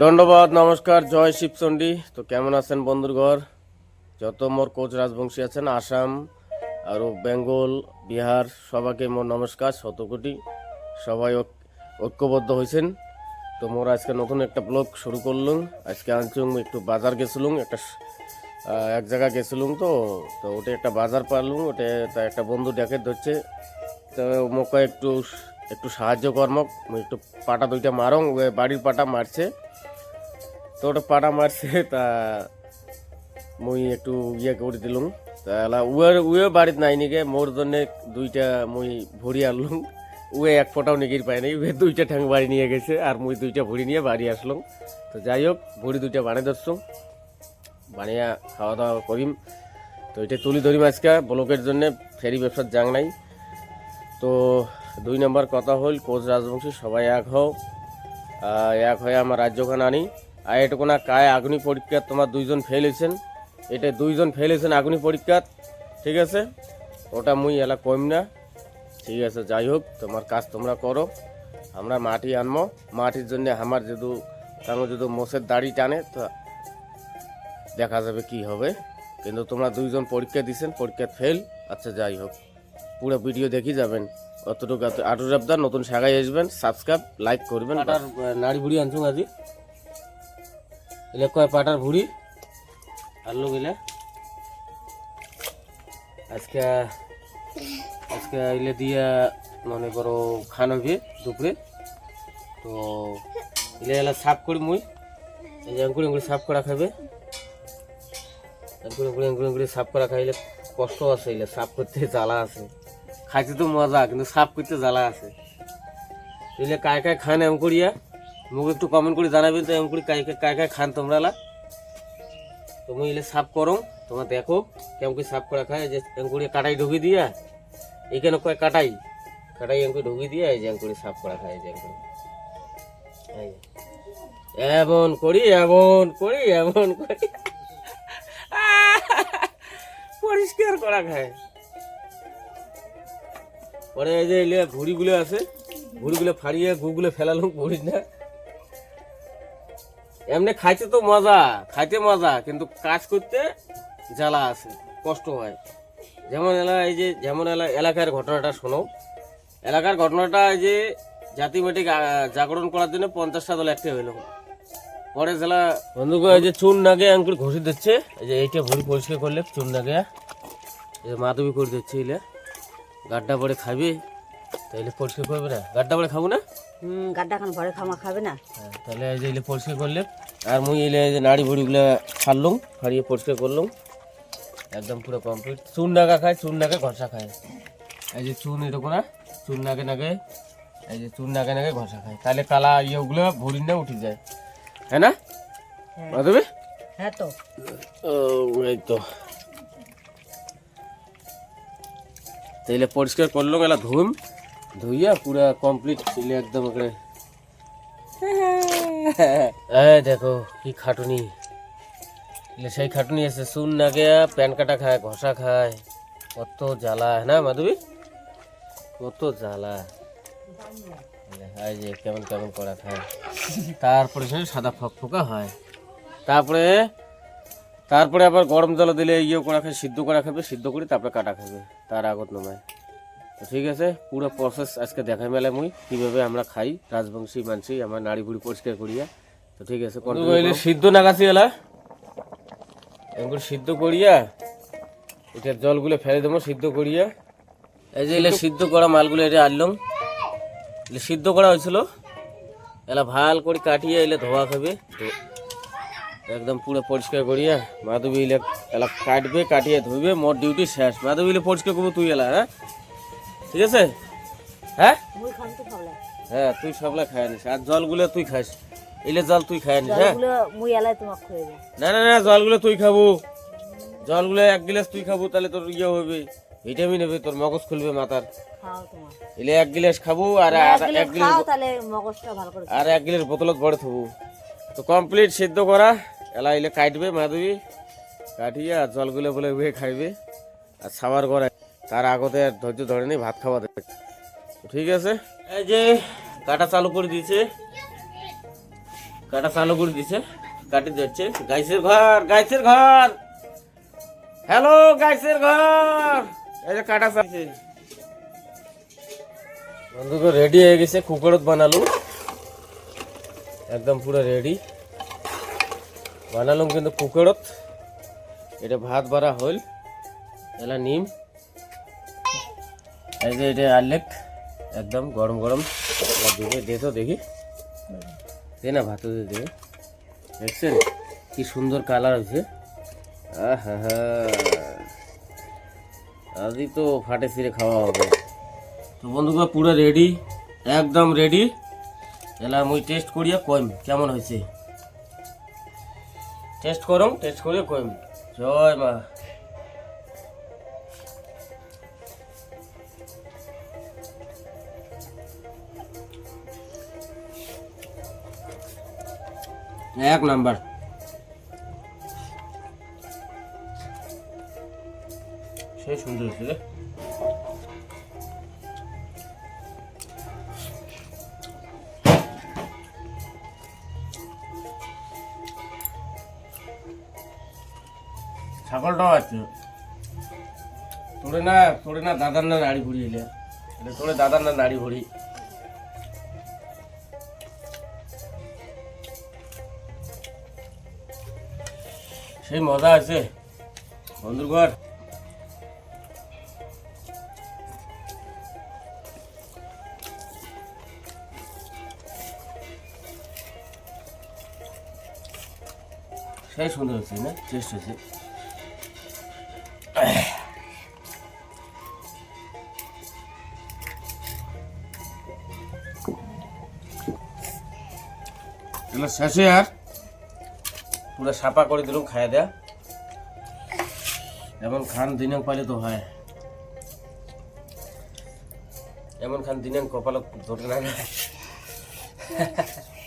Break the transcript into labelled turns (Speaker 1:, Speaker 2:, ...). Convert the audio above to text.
Speaker 1: দণ্ডবাদ, নমস্কার, জয় শিবচণ্ডী। তো কেমন আছেন বন্ধুর ঘর যত মোর কোচ রাজবংশী আছেন, আসাম আর বেঙ্গল, বিহার, সবাইকে মোর নমস্কার শত কোটি সবাই ঐক্যবদ্ধ হয়েছেন তো মোর আজকে নতুন একটা ব্লগ শুরু করলুম। আজকে আনছুম একটু বাজার গেছিলুম, একটা এক জায়গা গেছিলুম তো। তো ওটা একটা বাজার পারলুম, ওটা একটা বন্ধু ডেকে ধরছে। তো মোকে একটু একটু সাহায্য কর্মক একটু পাটা দুইটা মারং বাড়ির পাটা মারছে। তো ওটা পাটা মারছে, তা মুই একটু ইয়ে করে দিলুম। তাহলে উয়ের উয়ে বাড়িতে নাই নিকে মোর জন্য দুইটা মুই ভরি আনলুম। উয়ে এক ফোটাও নিগির পায় নাই, উয়ে দুইটা ঠ্যাং বাড়ি নিয়ে গেছে, আর মুই দুইটা ভরি নিয়ে বাড়ি আসলাম। তো যাই হোক ভরি দুইটা বানিয়ে ধরছুম বানিয়ে খাওয়া দাওয়া করিম। তো এটা তুলি ধরিম আজকে, ব্লকের জন্য ফেরি ব্যবসার জাং নাই। তো দুই নম্বর কথা হল কোচ রাজবংশী, সবাই এক হও। এক হয়ে আমার রাজ্যখান আনি। আর এটুকু না কায় আগুনি পরীক্ষা তোমার দুইজন ফেল হয়েছেন। এটা দুইজন ফেল হয়েছেন আগুনি পরীক্ষা ঠিক আছে? ওটা মুই এলা কম না। ঠিক আছে, যাই হোক, তোমার কাজ তোমরা করো। আমরা মাটি আনব মাটির জন্য আমার যদি, তাঙ্গ যদি মোষের দাড়ি টানে, তো দেখা যাবে কি হবে। কিন্তু তোমরা দুইজন পরীক্ষা দিছেন, পরীক্ষা ফেল আচ্ছা যাই হোক, পুরো ভিডিও দেখি যাবেন। অতটুকু আটু রাবদার নতুন শাখায় আসবেন সাবস্ক্রাইব লাইক করবেন পাটার নাড়ি ভুড়ি আনছুন আজি এলে কয় পাটার ভুড়ি? আনলো গেলে আজকে আজকে এলে দিয়া মনে করো খান দুপুরে। তো এলে এলা সাফ করি মুই। এই যে আঙ্কুরি সাফ করা খাবে আঙ্কুরি আঙ্কুরি আঙ্কুরি আঙ্কুরি সাফ করা খাইলে কষ্ট আছে এলে সাফ করতে জ্বালা আছে। খাইতে তো মজা, কিন্তু সাফ করতে জ্বালা আছে। এলে কায় কায় খান এম করিয়া মুখ একটু কমেন্ট করে জানাবেন তো এম করি কায় কায় কায় খান তোমরা তুমি এলে সাফ করো, তোমরা দেখো কেমন করে সাফ করা খায়। যে এম করে কাটাই ঢুকিয়ে দিয়া এখানে কয় কাটাই? কাটাই এম করে ঢুকিয়ে দিয়া, এই যে এম করে সাফ করা খায় যে এম করে এমন করি এমন করি এমন করি। পরিষ্কার করা খায়। পরে এই যে এলে ভুড়িগুলো আছে ভুড়িগুলো ফাড়িয়ে গুগুলো ফেলালাম ভুড়ি না। এমনি খাইতে তো মজা খাইতে মজা কিন্তু কাজ করতে জ্বালা আছে কষ্ট হয়। যেমন এলা এই যে যেমন এলা এলাকার ঘটনাটা শোনো। এলাকার ঘটনাটা এই যে জাতিবাটিক আহ, জাগরণ করার জন্য পঞ্চাশটা দল একটা হইল। পরে জেলা বন্ধুকে এই যে চুন নাগে আঙ্কুর ঘষি দিচ্ছে এই যে এইটা ভুল পরিষ্কার করলে চুন নাগে মাধবী করে দিচ্ছে এলে। গাড্ডা পরে খাবি? তাইলে পরিষ্কার করবে না? গাড্ডা পরে খাব না?
Speaker 2: হুম গাড্ডা খান ঘরে খামা খাবে না।
Speaker 1: হ্যাঁ, তাহলে এই যে এলে পরিষ্কার করলে আর মুই এলে এই যে নাড়ি ভুড়িগুলো ফাড়লুম ফাড়িয়ে পরিষ্কার করলুম। একদম পুরো কমপ্লিট চুন নাগা খায় চুন নাগে ঘষা খায়। এই যে চুন এরকম না চুন নাগে নাগে এই যে চুন নাগে নাগে ঘষা খায়। তাহলে কালা ইয়েগুলো ভুড়ি না উঠে যায়। হ্যাঁ না?
Speaker 2: হ্যাঁ।
Speaker 1: মাধবী?
Speaker 2: হ্যাঁ তো।
Speaker 1: ও এই তো। তাইলে পরিষ্কার করল গেলা ধুম, ধুইয়া পুরা কমপ্লিট ছিল একদম করে এই দেখো কি খাটুনি। সেই খাটুনি আছে, চুন নাগে প্যান কাটা খায়, ঘষা খায়, কত জ্বালা না মাধবী? কত জ্বালা। যে কেমন কেমন করা খায়। তারপরে সাদা ফকফকা হয়। তারপরে তারপরে আবার গরম জল দিলে ইয়ে করা খাবে সিদ্ধ করা খাবে সিদ্ধ করে তারপরে কাটা খাবে তার আগত নমায়। তো ঠিক আছে পুরো প্রসেস আজকে দেখাই মেলে মুই কীভাবে আমরা খাই রাজবংশী মানসি আমার নাড়ি বুড়ি পরিষ্কার করিয়া। তো ঠিক আছে সিদ্ধ না নাগাছি এলা? এগুলো সিদ্ধ করিয়া এটা জলগুলো ফেলে দেবো সিদ্ধ করিয়া। এই যে এলে সিদ্ধ করা মালগুলো এটা আনলাম। এলে সিদ্ধ করা হয়েছিল। এলা ভালো করে কাটিয়ে এলে ধোয়া খাবে। একদম পুরো পরিষ্কার করিয়া মাধবী ইলে এলা কাটবে কাটিয়ে ধুইবে মোর ডিউটি শেষ। মাধবী ইলে পরিষ্কার করব তুই এলা হ্যাঁ? ঠিক আছে? হ্যাঁ? হ্যাঁ তুই সবলা খাই নিস। আর জলগুলো তুই খাস। এলে জল তুই খাই নিস হ্যাঁ? না না না জলগুলো তুই খাব। জলগুলো এক গিলাস তুই খাব তাহলে তোর ইয়ে হবে। ভিটামিন হবে তোর মগজ খুলবে মাথার। এলে এক গিলাস খাব আর
Speaker 2: এক গিলাস
Speaker 1: আর এক গিলাস বোতলত ভরে থবো। তো কমপ্লিট সিদ্ধ করা। এলা এলে কাটবে মাধবী কাটিয়ে আর জল জলগুলো বলে উয়ে খাইবে। আর সাবার করে তার আগতে আর ধৈর্য ধরে নি ভাত খাওয়া দেবে ঠিক আছে? এই যে কাটা চালু করে দিয়েছে। কাটা চালু করে দিছে কাটি যাচ্ছে গাইসের ঘর গাইসের ঘর। হ্যালো গাইসের ঘর। এই যে কাটা চালছে বন্ধুকে রেডি হয়ে গেছে কুকুরত বানালু। একদম পুরো রেডি বানালুম কিন্তু কুকুরত। এটা ভাত বাড়া হইল। এলা নিম। এই যে এটা আলেক। একদম গরম গরম। দিবে দে তো দেখি। দে না ভাত দিয়ে দেবে দেখছেন কি সুন্দর কালার হয়েছে। আজই তো ফাটে ফিরে খাওয়া হবে। তো বন্ধুরা পুরো রেডি একদম রেডি এলা মুই টেস্ট করিয়া কইম, কেমন হয়েছে? টেস্ট করম টেস্ট করিয়া কইম। জয় মা। এক নাম্বার। সেই সুন্দর হয়েছে ছাগলটাও আছে। তোরে না তোরে না দাদার না নাড়ি ভরি এলে এটা তোরে দাদার না নাড়ি ভরি সেই মজা আছে। বন্ধুর সেই সুন্দর হয়েছে না? টেস্ট হয়েছে এগুলো শেষে আর। পুরো সাপা করে দিলাম, খাইয়া দেয়া। এমন খান দিনে পাইলে তো হয়। এমন খান দিনে কপালক ধরে না